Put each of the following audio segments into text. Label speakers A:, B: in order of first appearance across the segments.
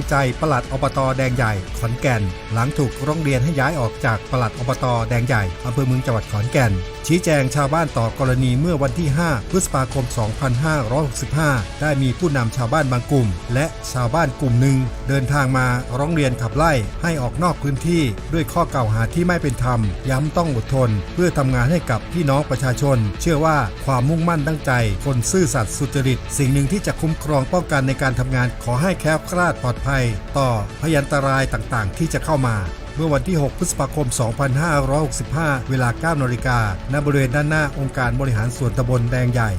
A: ลังใจปลัดอบตแดงใหญ่ขอนแก่น หลังถูกร้องเรียนให้ย้ายออกจากปลัดอบตแดงใหญ่อำเภอเมืองจังหวัดขอนแก่นชี้แจงชาวบ้านต่อกรณีเมื่อวันที่ 5 พฤษภาคม 2565 ได้มีผู้นำชาวบ้านบางกลุ่ม และชาวบ้านกลุ่มหนึ่ง เดินทางมาร้องเรียนขับไล่ให้ออกนอกพื้นที่ด้วยข้อกล่าวหาที่ไม่เป็นธรรม ย้ำต้องอดทน เพื่อทำงานให้กับพี่น้องประชาชน เชื่อว่าความมุ่งมั่นตั้งใจ คนซื่อสัตย์สุจริต สิ่งหนึ่งที่จะคุ้มครองป้องกันในการทำงานขอให้แคล้วคลาดปลอดภัย ต่อพยันตรายต่างๆ ที่จะเข้ามา มื่อวันที่ 6 พฤษภาคม 2565 เวลา 9นาฬิกาณบริเวณด้านหน้าองค์การบริหารส่วนตำบลแดงใหญ่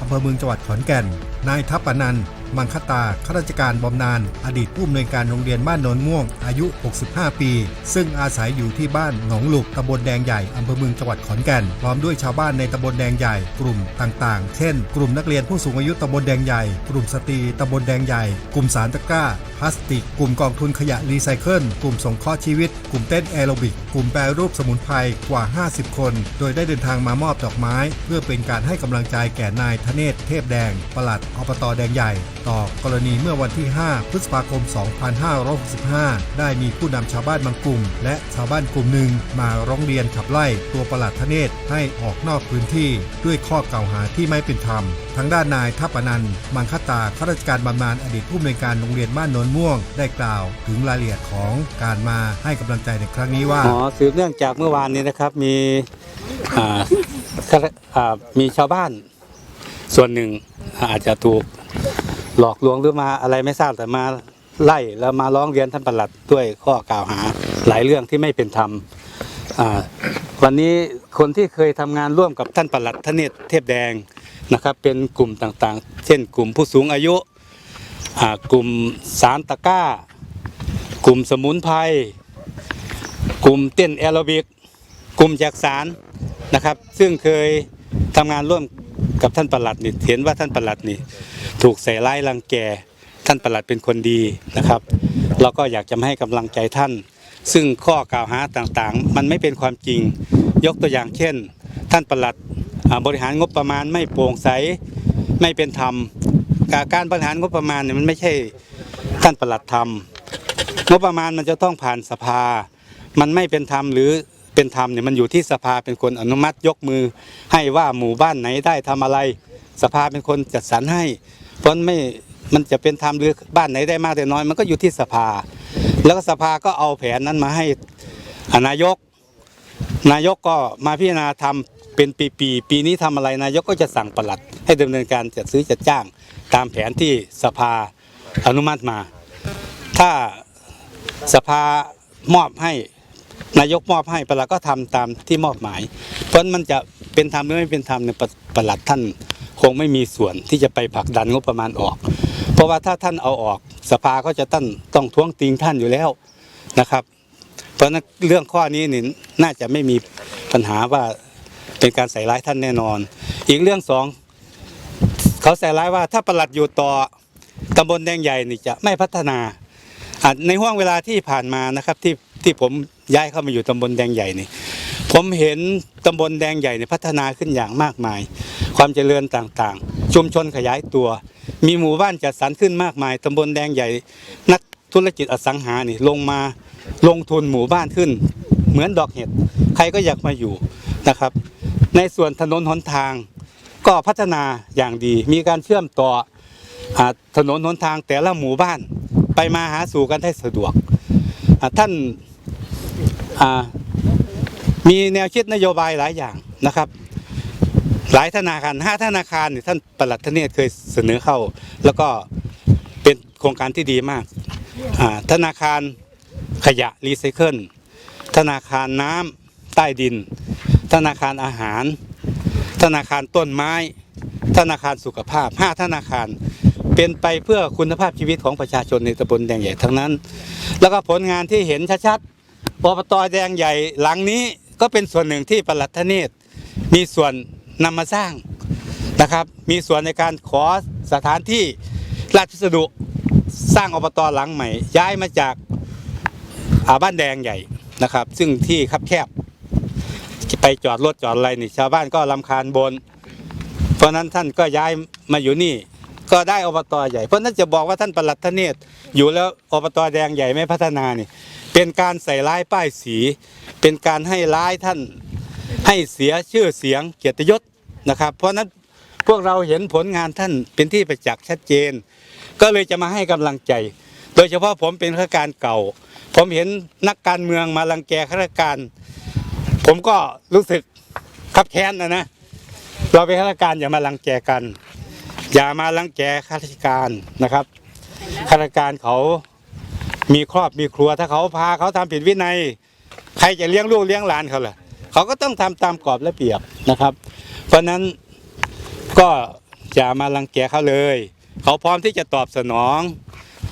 A: อำเภอเมืองจังหวัดขอนแก่น นายทัพปนัน มังคตาข้าราชการบำนาญอดีตผู้อำนวยการโรงเรียนบ้านโนนม่วง อายุ 65 ปี ซึ่งอาศัยอยู่ที่บ้านหนองหลุกตำบลแดงใหญ่อำเภอเมืองจังหวัดขอนแก่น พร้อมด้วยชาวบ้านในตำบลแดงใหญ่กลุ่มต่างๆ เช่น กลุ่มนักเรียนผู้สูงอายุตำบลแดงใหญ่ กลุ่มสตรีตำบลแดงใหญ่ กลุ่มสารตะกร้าพลาสติก กลุ่มกองทุนขยะรีไซเคิล กลุ่มสงเคราะห์ชีวิต กลุ่มเต้นแอโรบิก กลุ่มแปรรูปสมุนไพรกว่า 50 คน โดยได้เดินทางมามอบดอกไม้ เพื่อเป็นการให้กำลังใจแก่นายธเนศเทพแดงปลัดอบตแดงใหญ่ต่อกรณีเมื่อวันที่ 5 พฤษภาคม 2565 ได้มีผู้นำชาวบ้านบางกลุ่ม และชาวบ้านกลุ่มหนึ่งมาร้องเรียนขับไล่ตัวประหลัดธเนศให้ออกนอกพื้นที่ด้วยข้อกล่าวหาที่ไม่เป็นธรรมทางด้านนายทัพนันมังคตาข้าราชการบำนาญอดีตผู้อำนวยการโรงเรียนบ้านโนนม่วง ได้กล่าวถึงรายละเอียดของการมาให้กำลังใจในครั้งนี้ว่า
B: อ๋อสืบเนื่องจากเมื่อวานนี้นะครับมีมีชาวบ้านส่วนหนึ่งอาจจะถูก หลอกลวงหรือมาอะไรไม่ทราบแต่มาไล่แล้วมาร้องเรียนท่านปลัดด้วยข้อกล่าวหาหลายเรื่องที่ไม่เป็นธรรมวันนี้คนที่เคยทำงานร่วมกับท่านปลัดทเนศเทพแดงนะครับ เป็นกลุ่มต่างๆ เช่น กลุ่มผู้สูงอายุกลุ่มสารตะก้า กลุ่มสมุนไพรกลุ่มเต้นแอโรบิก กลุ่มจักสารนะครับ ซึ่งเคยทำงานร่วมกับท่านประหลัดนี่เห็นว่าท่านประหลัดนี่ ถูกใส่ร้ายรังแก ท่านประหลัดเป็นคนดีนะครับ เราก็อยากจะให้กำลังใจท่าน ซึ่งข้อกล่าวหาต่างๆ มันไม่เป็นความจริง ยกตัวอย่างเช่น ท่านประหลัดบริหารงบประมาณไม่โปร่งใสไม่เป็นธรรมการการบริหารงบประมาณเนี่ยมันไม่ใช่ท่านประหลัดทำงบประมาณมันจะต้องผ่านสภา มันไม่เป็นธรรมหรือเป็นธรรมเนี่ยมันอยู่ที่สภาเป็นคนอนุมัติยกมือ ให้ว่าหมู่บ้านไหนได้ทำอะไร สภาเป็นคนจัดสรรให้ เพราะไม่มันจะเป็นธรรมหรือบ้านไหนได้มากได้น้อย มันก็อยู่ที่สภา แล้วก็สภาก็เอาแผนนั้นมาให้อนายก นายกก็มาพิจารณาทำเป็นปีปีๆปีนี้ทำอะไรนายกก็จะสั่งปลัด ให้ดำเนินการจัดซื้อจัดจ้างตามแผนที่สภาอนุมัติมา ถ้าสภามอบให้นายกมอบให้ประหลัดก็ทำตามที่มอบหมาย เพราะมันจะเป็นธรรมหรือไม่เป็นธรรมในประหลัดท่าน คงไม่มีส่วนที่จะไปผลักดันงบประมาณออก เพราะว่าถ้าท่านเอาออกสภาก็จะต้องต้องท้วงติงท่านอยู่แล้วนะครับ เพราะนั้นเรื่องข้อนี้นี่น่าจะไม่มีปัญหาว่าเป็นการใส่ร้ายท่านแน่นอน อีกเรื่องสองเขาใส่ร้ายว่าถ้าประหลัดอยู่ต่อตำบลแดงใหญ่นี่จะไม่พัฒนาในห่วงเวลาที่ผ่านมานะครับที่ที่ผมย้ายเข้ามาอยู่ตำบลแดงใหญ่นี่ผมเห็นตำบลแดงใหญ่เนี่ยพัฒนาขึ้นอย่างมากมาย ความเจริญต่างๆ ชุมชนขยายตัว มีหมู่บ้านจัดสรรขึ้นมากมายตำบลแดงใหญ่ นักธุรกิจอสังหานี่ลงมาลงทุนหมู่บ้านขึ้น เหมือนดอกเห็ด ใครก็อยากมาอยู่นะครับ ในส่วนถนนหนทางก็พัฒนาอย่างดี มีการเชื่อมต่ออถนนหนทางแต่ละหมู่บ้านไปมาหาสู่กันได้สะดวกท่านมีแนวคิดนโยบายหลายอย่างนะครับ หลายธนาคารห้าธนาคารเนี่ยท่านประหลัดทเนศเคยเสนอเข้า แล้วก็เป็นโครงการที่ดีมาก ธนาคารขยะรีไซเคิลธนาคารน้ำใต้ดิน ธนาคารอาหาร ธนาคารต้นไม้ ธนาคารสุขภาพห้าธนาคาร เป็นไปเพื่อคุณภาพชีวิตของประชาชนในตำบลแดงใหญ่ทั้งนั้น แล้วก็ผลงานที่เห็นชัดๆอบตแดงใหญ่หลังนี้ก็เป็นส่วนหนึ่งที่ประหลัดทเนศมีส่วน นำมาสร้างนะครับ มีส่วนในการขอสถานที่ราชพัสดุสร้างอบตหลังใหม่ ย้ายมาจากาบ้านแดงใหญ่นะครับ ซึ่งที่คับแคบไปจอดรถจอดอะไรนี่ชาวบ้านก็ลำคาญบน เพราะฉะนั้นท่านก็ย้ายมาอยู่นี่ ก็ได้อบตใหญ่ เพราะนั้นจะบอกว่าท่านประหลัดทเนศอยู่แล้วอบตแดงใหญ่ไม่พัฒนานี่ เป็นการใส่ร้ายป้ายสี เป็นการให้ร้ายท่าน ให้เสียชื่อเสียงเกียรติยศนะครับ เพราะนั้นพวกเราเห็นผลงานท่านเป็นที่ประจักษ์ชัดเจน ก็เลยจะมาให้กำลังใจ โดยเฉพาะผมเป็นข้าราชการเก่า ผมเห็นนักการเมืองมารังแกข้าราชการ ผมก็รู้สึกขับแค้นนะนะเราเป็นข้าราชการอย่ามารังแกกัน อย่ามารังแกข้าราชการนะครับข้าราชการเขามีครอบมีครัวถ้าเขาพาเขาทำผิดวินัย ใครจะเลี้ยงลูกเลี้ยงหลานเขาล่ะ เขาก็ต้องทำตามกรอบและเปียบนะครับ เพราะฉะนั้นก็อย่ามารังแกเขาเลย เขาพร้อมที่จะตอบสนอง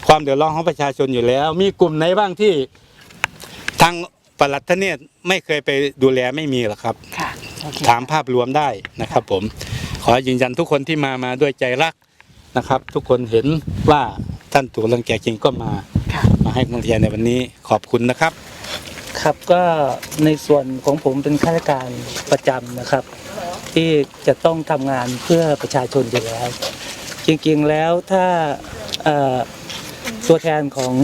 B: ความเดือดร้อนของประชาชนอยู่แล้ว มีกลุ่มไหนบ้างที่ทางปลัดทเนศไม่เคยไปดูแลไม่มีหรอกครับ
C: ค่ะโอเค
B: ถามภาพรวมได้นะครับ ผม ขอยืนยันทุกคนที่มามาด้วยใจรักนะครับ ทุกคนเห็นว่าท่านถูกรังแกจริงก็มา
C: ค่ะ
B: มาให้กำลังใจในวันนี้ขอบคุณนะครับ
D: ครับก็ในส่วนของผมเป็นข้าราชการประจำนะครับ ที่จะต้องทำงานเพื่อประชาชนอยู่แล้ว จริงๆแล้วถ้าตัวแทนของ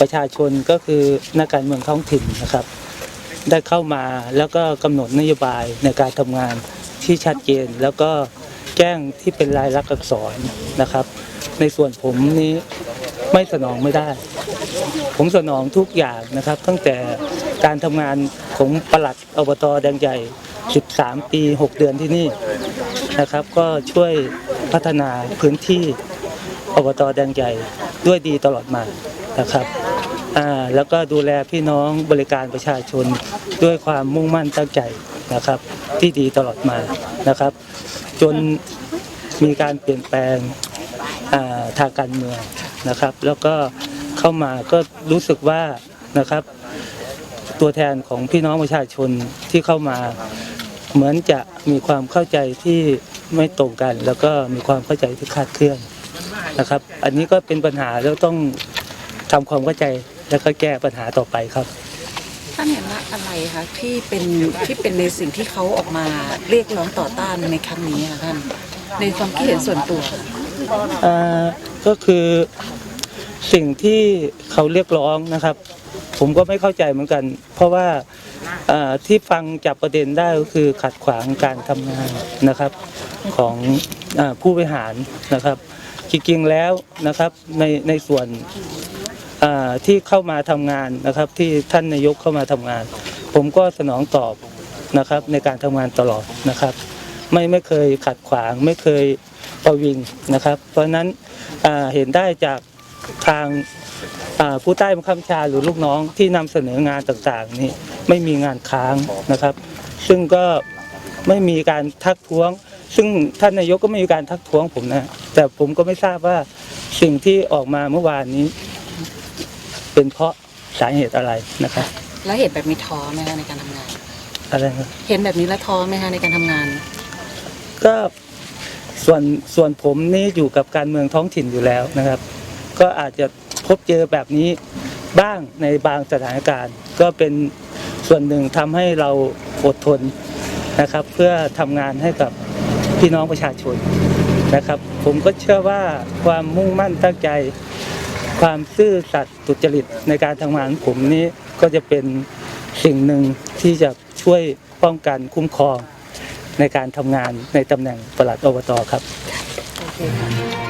D: ประชาชนก็คือนักการเมืองท้องถิ่นนะครับ ได้เข้ามาแล้วก็กำหนดนโยบายในการทำงานที่ชัดเจน แล้วก็แจ้งที่เป็นลายลักษณ์อักษรนะครับ ในส่วนผมนี้ไม่สนองไม่ได้ ผมสนองทุกอย่างนะครับ ตั้งแต่ การทำงานของปลัดอบตแดงใหญ่ 13 ปี 6 เดือนที่นี่นะครับ ก็ช่วยพัฒนาพื้นที่อบตแดงใหญ่ด้วยดีตลอดมานะครับอ่าแล้วก็ดูแลพี่น้องบริการประชาชนด้วยความมุ่งมั่นตั้งใจนะครับ ที่ดีตลอดมานะครับ จนมีการเปลี่ยนแปลงทางการเมืองนะครับ แล้วก็เข้ามาก็รู้สึกว่านะครับ ตัวแทนของพี่น้องประชาชนที่เข้ามา เหมือนจะมีความเข้าใจที่ไม่ตรงกัน แล้วก็มีความเข้าใจที่คลาดเคลื่อนนะครับ อันนี้ก็เป็นปัญหาแล้วต้องทำความเข้าใจแล้วก็แก้ปัญหาต่อไปครับ
C: ท่านเห็นว่าอะไรคะที่เป็นที่เป็นในสิ่งที่เขาออกมาเรียกร้องต่อต้านในครั้งนี้ค่ะท่านในความคิดเห็นส่วนตัว
D: อ่าก็คือสิ่งที่เขาเรียกร้องนะครับ ผมก็ไม่เข้าใจเหมือนกัน เพราะว่าที่ฟังจับประเด็นได้ก็คือขัดขวางการทำงานนะครับของอผู้บริหารนะครับจริงๆแล้วนะครับในในส่วนที่เข้ามาทำงานนะครับ ที่ท่านนายกเข้ามาทำงาน ผมก็สนองตอบนะครับในการทำงานตลอดนะครับ ไม่ไม่เคยขัดขวางไม่เคยประวิงนะครับ เพราะนั้นเห็นได้จากทาง ผู้ใต้บังคับบัญชาหรือลูกน้องที่นำเสนองานต่างๆ นี่ไม่มีงานค้างนะครับ ซึ่งก็ไม่มีการทักท้วง ซึ่งท่านนายกก็ไม่มีการทักท้วงผมนะ แต่ผมก็ไม่ทราบว่าสิ่งที่ออกมาเมื่อวานนี้ เป็นเพราะสาเหตุอะไรนะครับ
C: แล้วเห็นแบบนี้ท้อไหมคะในการทำงาน
D: อะไรนะ
C: เห็นแบบนี้แล้วท้อไหมคะในการทำงาน
D: ก็ส่วนส่วนผมนี่อยู่กับการเมืองท้องถิ่นอยู่แล้วนะครับ ก็อาจจะพ บเจอแบบนี้บ้างในบางสถานการณ์ ก็เป็นส่วนหนึ่งทำให้เราอดทนนะครับ เพื่อทำงานให้กับพี่น้องประชาชนนะครับ ผมก็เชื่อว่าความมุ่งมั่นตั้งใจ ความซื่อสัตย์สุจริตในการทำงานของผมนี้ก็จะเป็นสิ่งหนึ่งที่จะช่วยป้องกันคุ้มครองในการทำงานในตำแหน่งปลัดอบตครับ
C: โอเคค่ะ